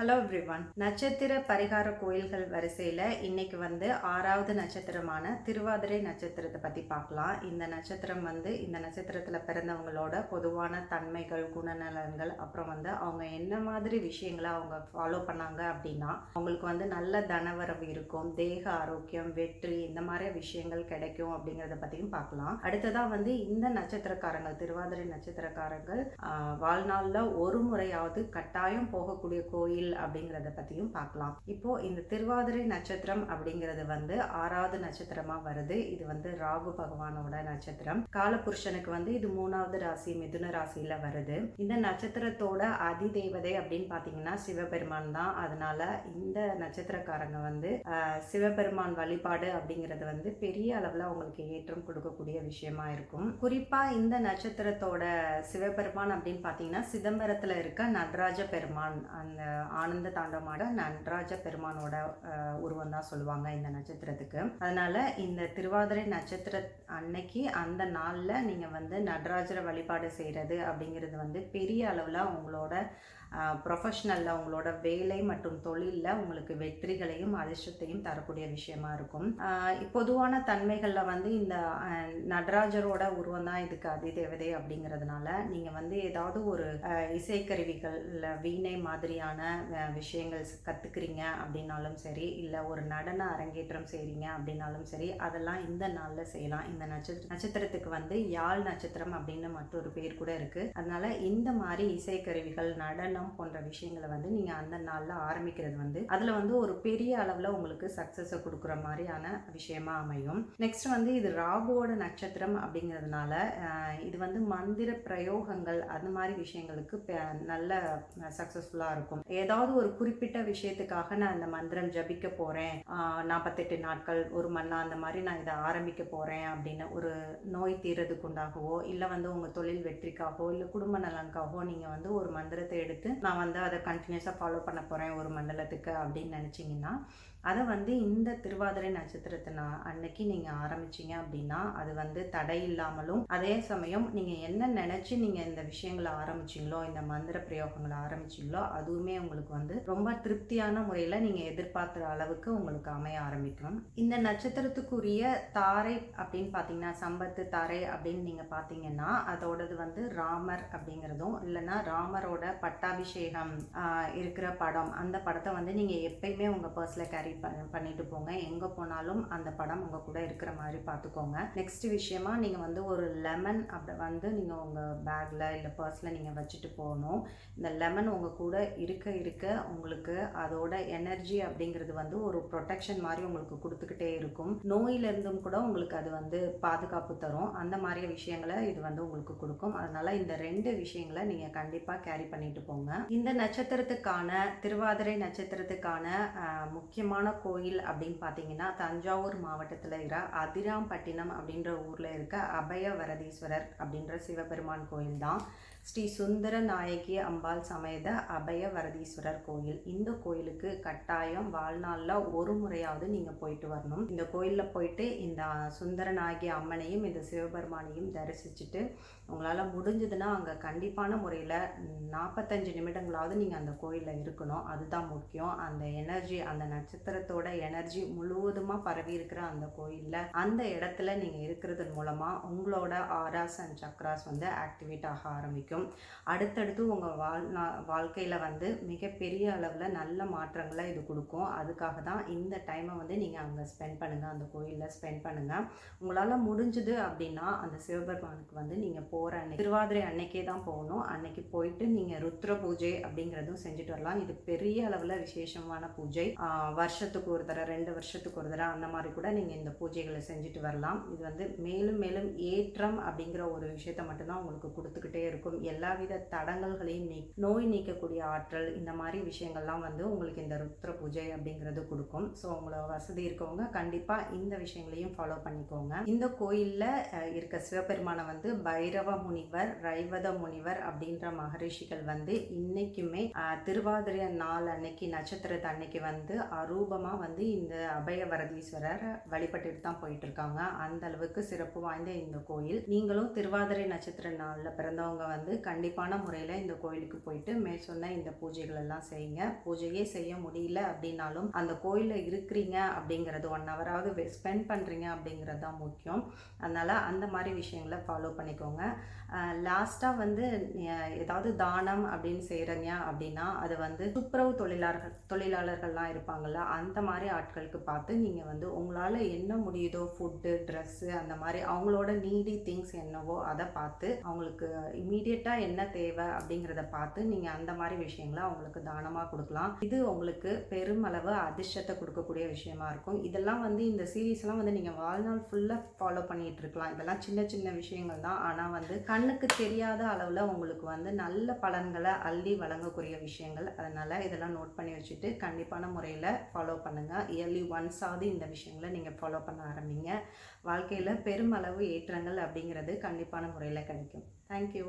Hello everyone நட்சத்திர பரிகார கோயில்கள் வரிசையில் இன்னைக்கு வந்து ஆறாவது நட்சத்திரமான திருவாதிரை நட்சத்திரத்தை பற்றி பார்க்கலாம். இந்த நட்சத்திரம் வந்து இந்த நட்சத்திரத்தில் பிறந்தவங்களோட பொதுவான தன்மைகள் குணநலன்கள் அப்புறம் வந்து அவங்க என்ன மாதிரி விஷயங்களை அவங்க ஃபாலோ பண்ணாங்க அப்படின்னா அவங்களுக்கு வந்து நல்ல தனவரவு இருக்கும் தேக ஆரோக்கியம் வெற்றி இந்த மாதிரி விஷயங்கள் கிடைக்கும் அப்படிங்கிறத பற்றியும் பார்க்கலாம். அடுத்ததாக வந்து இந்த நட்சத்திரக்காரங்கள் திருவாதிரை நட்சத்திரக்காரங்கள் வாழ்நாளில் ஒரு முறையாவது கட்டாயம் போகக்கூடிய கோயில் அப்படிங்கிறத பற்றியும் பார்க்கலாம். இப்போ இந்த திருவாதிரை நட்சத்திரம் அப்படிங்கிறது வந்து ஆறாவது நட்சத்திரமா வருது. இது வந்து ராகு பகவானோட நட்சத்திரம். காலபுருஷனுக்கு வந்து இது மூணாவது ராசி மிதுன ராசியில வருது. இந்த நட்சத்திரத்தோட அதி தேவதை அப்படின்னு பாத்தீங்கன்னா சிவபெருமான் தான். அதனால இந்த நட்சத்திரக்காரங்க வந்து ஆஹ், சிவபெருமான் வழிபாடு அப்படிங்கிறது வந்து பெரிய அளவுல அவங்களுக்கு ஏற்றம் கொடுக்கக்கூடிய விஷயமா இருக்கும். குறிப்பா இந்த நட்சத்திரத்தோட சிவபெருமான் அப்படின்னு பார்த்தீங்கன்னா சிதம்பரத்தில் இருக்க நடராஜ பெருமான். அந்த ஆனந்த தாண்டவமாட நடராஜ பெருமானோட உருவம் தான் சொல்லுவாங்க இந்த நட்சத்திரத்துக்கு. அதனால இந்த திருவாதிரை நட்சத்திர அன்னைக்கு அந்த நாளில் நீங்கள் வந்து நடராஜரை வழிபாடு செய்கிறது அப்படிங்கிறது வந்து பெரிய அளவில் உங்களோட ப்ரொஃபஷ்னலில் உங்களோட வேலை மற்றும் தொழிலில் உங்களுக்கு வெற்றிகளையும் அதிர்ஷ்டத்தையும் தரக்கூடிய விஷயமா இருக்கும். பொதுவான தன்மைகளில் வந்து இந்த நடராஜரோட உருவம் தான் இதுக்கு அதிதேவதை அப்படிங்கிறதுனால நீங்கள் வந்து ஏதாவது ஒரு இசைக்கருவிகள் இல்லை வீணை மாதிரியான விஷயங்கள் கற்றுக்குறீங்க அப்படின்னாலும் சரி இல்லை ஒரு நடன அரங்கேற்றம் செய்கிறீங்க அப்படின்னாலும் சரி அதெல்லாம் இந்த நாளில் செய்யலாம். இந்த நட்சத்திர நட்சத்திரத்துக்கு வந்து யாழ் நட்சத்திரம் அப்படின்னு மற்றொரு பேர் கூட இருக்குது அதனால் இந்த மாதிரி இசைக்கருவிகள் நடனம் போன்ற விஷயங்களை வந்து நீங்கள் அந்த நாளில் ஆரம்பிக்கிறது வந்து அதில் வந்து ஒரு பெரிய அளவில் உங்களுக்கு சக்ஸஸை கொடுக்குற மாதிரியான விஷயமா அமையும். நெக்ஸ்ட் வந்து இது ராகுவோட நட்சத்திரம் அப்படிங்கிறதுனால இது வந்து மந்திர பிரயோகங்கள் அந்த மாதிரி விஷயங்களுக்கு நல்ல சக்ஸஸ்ஃபுல்லாக இருக்கும். ஏதாவது ஒரு குறிப்பிட்ட விஷயத்துக்காக நான் இந்த மந்திரம் ஜபிக்க போகிறேன் நாற்பத்தெட்டு நாட்கள் ஒரு மண்ணா அந்த மாதிரி நான் இதை ஆரம்பிக்க போகிறேன் அப்படின்னு ஒரு நோய் தீர்றதுக்குண்டாகவோ இல்லை வந்து உங்கள் தொழில் வெற்றிக்காகவோ இல்லை குடும்ப நலனுக்காகவோ நீங்கள் வந்து ஒரு மந்திரத்தை எடுத்து நான் வந்து அதை கண்டினியூஸாக ஃபாலோ பண்ண போகிறேன் ஒரு மண்டலத்துக்கு அப்படின்னு நினச்சிங்கன்னா அதை வந்து இந்த திருவாதிரை நட்சத்திரத்தை நான் அன்னைக்கு நீங்கள் ஆரம்பிச்சீங்க அப்படின்னா அது வந்து தடை இல்லாமலும் அதே சமயம் நீங்கள் என்ன நினச்சி நீங்கள் இந்த விஷயங்களை ஆரம்பிச்சிங்களோ இந்த மந்திர பிரயோகங்களை ஆரம்பிச்சிங்களோ அதுவுமே உங்களுக்கு வந்து ரொம்ப திருப்தியான முறையில் நீங்கள் எதிர்பார்க்குற அளவுக்கு உங்களுக்கு அமைய ஆரம்பிக்கும். இந்த நட்சத்திரத்துக்குரிய தாரை அப்படின்னு பார்த்தீங்கன்னா சம்பத்து தாரை அப்படின்னு நீங்கள் பார்த்தீங்கன்னா அதோடது வந்து ராமர் அப்படிங்கிறதும் இல்லைன்னா ராமரோட பட்டாபிஷேகம் இருக்கிற படம் அந்த படத்தை வந்து நீங்கள் எப்பயுமே உங்கள் பர்ஸில் கேரி பண்ணிட்டு போங்க. எங்கே போனாலும் அந்த படம் உங்கள் கூட இருக்கிற மாதிரி பார்த்துக்கோங்க நெக்ஸ்ட் விஷயமா நீங்கள் வந்து ஒரு லெமன் அப்படி வந்து நீங்கள் உங்கள் பேக்கில் இல்லை பர்ஸில் நீங்கள் வச்சுட்டு போகணும். இந்த லெமன் உங்கள் கூட இருக்க இருக்க உங்களுக்கு அதோட எனர்ஜி அப்படிங்கிறது வந்து ஒரு ப்ரொடெக்ஷன் மாதிரி உங்களுக்கு கொடுத்துக்கிட்டே இருக்கும். நோயிலிருந்தும் கூட உங்களுக்கு அது வந்து பாதுகாப்பு தரும். அந்த மாதிரி விஷயங்களை இது வந்து உங்களுக்கு கொடுக்கும். அதனால் இந்த ரெண்டு விஷயங்களை நீங்கள் கண்டிப்பாக கேரி பண்ணிட்டு போங்க. இந்த நட்சத்திரத்துக்கான திருவாதிரை நட்சத்திரத்துக்கான முக்கியமான கோயில் அப்படின்னு பார்த்தீங்கன்னா தஞ்சாவூர் மாவட்டத்தில் இருக்கிற அதிராம்பட்டினம் அப்படின்ற ஊரில் இருக்க அபய வரதீஸ்வரர் அப்படின்ற சிவபெருமான் கோயில் தான். ஸ்ரீ சுந்தர நாயகி அம்பாள் சமேத அபய வரதீஸ்வரர் கோயில். இந்த கோயிலுக்கு கட்டாயம் வாழ்நாளில் ஒரு முறையாவது நீங்கள் போயிட்டு வரணும். இந்த கோயிலில் போயிட்டு இந்த சுந்தர நாயகி அம்மனையும் இந்த சிவபெருமானையும் தரிசிச்சுட்டு உங்களால் முடிஞ்சதுன்னா அங்கே கண்டிப்பான முறையில் நாற்பத்தஞ்சு நிமிடங்களாவது நீங்கள் அந்த கோயிலில் இருக்கணும். அதுதான் முக்கியம். அந்த எனர்ஜி அந்த நட்சத்திரத்தோட எனர்ஜி முழுவதுமாக பரவி இருக்கிற அந்த கோயிலில் அந்த இடத்துல நீங்கள் இருக்கிறதன் மூலமாக உங்களோட ஆராஸ் அண்ட் சக்ராஸ் வந்து ஆக்டிவேட் ஆக ஆரம்பிக்கும். அடுத்தடுத்து உங்கள் வாழ்நா வாழ்க்கையில் வந்து மிகப்பெரிய அளவில் நல்ல மாற்றங்களை இது கொடுக்கும். அதுக்காக தான் இந்த டைமை வந்து நீங்கள் அங்கே ஸ்பெண்ட் பண்ணுங்கள் அந்த கோயிலில் ஸ்பெண்ட் பண்ணுங்கள் உங்களால் முடிஞ்சுது அப்படின்னா அந்த சிவபெருமானுக்கு வந்து நீங்கள் போகிற அன்னைக்கு திருவாதிரை அன்னைக்கே தான் போகணும். அன்னைக்கு போயிட்டு நீங்கள் ருத்ரபு பூஜை அப்படிங்கிறதும் செஞ்சுட்டு வரலாம். இது பெரிய அளவில் விசேஷமான பூஜை. வருஷத்துக்கு ஒரு தடவை ரெண்டு வருஷத்துக்கு ஒரு தடவை அந்த மாதிரி கூட நீங்கள் இந்த பூஜைகளை செஞ்சுட்டு வரலாம். இது வந்து மேலும் மேலும் ஏற்றம் அப்படிங்கிற ஒரு விஷயத்தை மட்டும்தான் உங்களுக்கு கொடுத்துக்கிட்டே இருக்கும். எல்லாவித தடங்கல்களையும் நீ நோய் நீக்கக்கூடிய ஆற்றல் இந்த மாதிரி விஷயங்கள்லாம் வந்து உங்களுக்கு இந்த ருத்ர பூஜை அப்படிங்கிறது கொடுக்கும். ஸோ உங்களோட வசதி இருக்கவங்க கண்டிப்பாக இந்த விஷயங்களையும் ஃபாலோ பண்ணிக்கோங்க. இந்த கோயிலில் இருக்க சிவபெருமானை வந்து பைரவ முனிவர் ரைவத முனிவர் அப்படின்ற மகரிஷிகள் வந்து இன்னைக்குமே திருவாதிரை நாள் அன்னைக்கு நட்சத்திரத்து அன்னைக்கு வந்து அரூபமாக வந்து இந்த அபயவரதீஸ்வரர் வழிபட்டுட்டு தான் போயிட்டு இருக்காங்க அந்த அளவுக்கு சிறப்பு வாய்ந்த இந்த கோயில். நீங்களும் திருவாதிரை நட்சத்திர நாளில் பிறந்தவங்க வந்து கண்டிப்பான முறையில் இந்த கோயிலுக்கு போயிட்டு மேல் சொன்ன இந்த பூஜைகள் எல்லாம் செய்யுங்க. பூஜையே செய்ய முடியல அப்படின்னாலும் அந்த கோயிலில் இருக்கிறீங்க அப்படிங்கிறது ஒன் ஹவராவது ஸ்பெண்ட் பண்ணுறீங்க அப்படிங்கிறது தான் முக்கியம். அதனால் அந்த மாதிரி விஷயங்களை ஃபாலோ பண்ணிக்கோங்க. லாஸ்ட்டாக வந்து ஏதாவது தானம் அப்படின்னு செய்கிறீங்க அப்படின்னா அது வந்து துப்புரவு தொழிலாளர்கள் தொழிலாளர்கள்லாம் இருப்பாங்கள்ல அந்த மாதிரி ஆட்களுக்கு பார்த்து நீங்கள் வந்து உங்களால் என்ன முடியுதோ ஃபுட்டு ட்ரெஸ்ஸு அந்த மாதிரி அவங்களோட நீடி திங்ஸ் என்னவோ அதை பார்த்து அவங்களுக்கு இமீடியட்டாக என்ன தேவை அப்படிங்கிறத பார்த்து நீங்கள் அந்த மாதிரி விஷயங்களை அவங்களுக்கு தானமாக கொடுக்கலாம். இது உங்களுக்கு பெருமளவு அதிர்ஷ்டத்தை கொடுக்கக்கூடிய விஷயமா இருக்கும். இதெல்லாம் வந்து இந்த சீரீஸ்லாம் வந்து நீங்கள் வாழ்நாள் ஃபுல்லாக ஃபாலோ பண்ணிட்டு இருக்கலாம். இதெல்லாம் சின்ன சின்ன விஷயங்கள் தான். ஆனால் வந்து கண்ணுக்கு தெரியாத அளவில் உங்களுக்கு வந்து நல்ல பலன்களை அள்ளி வழங்கக்கூடிய விஷயங்கள். அதனால் இதெல்லாம் நோட் பண்ணி வச்சுட்டு கண்டிப்பான முறையில் ஃபாலோ பண்ணுங்கள் இயர்லி ஒன்ஸாவது இந்த விஷயங்களை நீங்கள் ஃபாலோ பண்ண ஆரம்பிங்க. வாழ்க்கையில் பெருமளவு ஏற்றங்கள் அப்படிங்கிறது கண்டிப்பான முறையில் கிடைக்கும். தேங்க்யூ